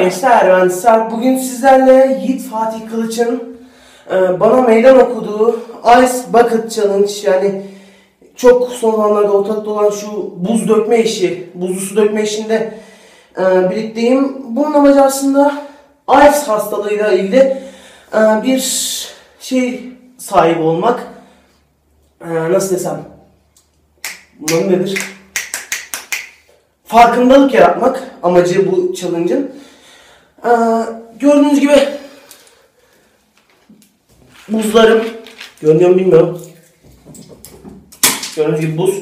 gençler ben Sarp. Bugün sizlerle Yiğit Fatih Kılıç'ın e, bana meydan okuduğu Ice Bucket Challenge yani çok son zamanlarda ortalıkta olan şu buz dökme işi, buzlu su dökme işinde e, birlikteyim. Bunun amacı aslında Ice hastalığıyla ilgili e, bir şey sahibi olmak. E, nasıl desem? Bunun nedir? farkındalık yaratmak amacı bu challenge'ın. Gördüğünüz gibi buzlarım görünüyor mu bilmiyorum. Gördüğünüz gibi buz.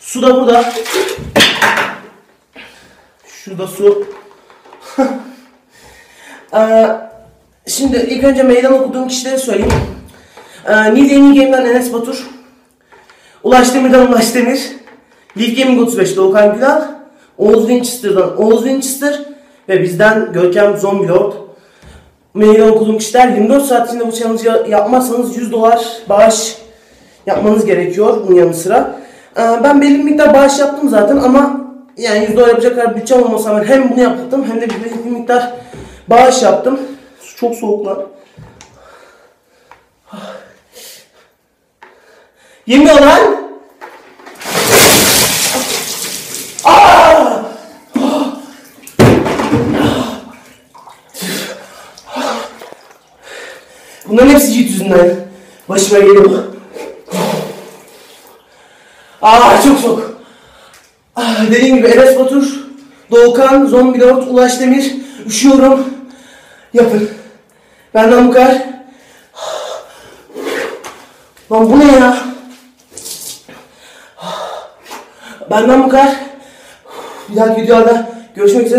Su da burada. Şurada su. şimdi ilk önce meydan okuduğum kişileri söyleyeyim. Ee, Yeni Game'den Enes Batur. Ulaş Demir'den Ulaş Demir. Leaf Gaming 35'te Okan Gülal, Oğuz Winchester'dan Oğuz Winchester ve bizden Görkem Zombilord. Meydan okuduğum kişiler 24 saat içinde bu challenge'ı yapmazsanız 100 dolar bağış yapmanız gerekiyor bunun yanı sıra. Ee, ben belli bir miktar bağış yaptım zaten ama yani 100 dolar yapacak kadar bütçem olmasa rağmen hem bunu yaptım hem de bir, miktar bağış yaptım. Çok soğuk lan. Yemiyor lan. Bunların hepsi Yiğit yüzünden. Başıma geliyor. Aa çok çok. Ah, dediğim gibi Enes Batur, Doğukan, Zombi Lord, Ulaş Demir. Üşüyorum. Yapın. Benden bu kadar. Lan bu ne ya? Benden bu kadar. Bir dahaki videoda görüşmek üzere.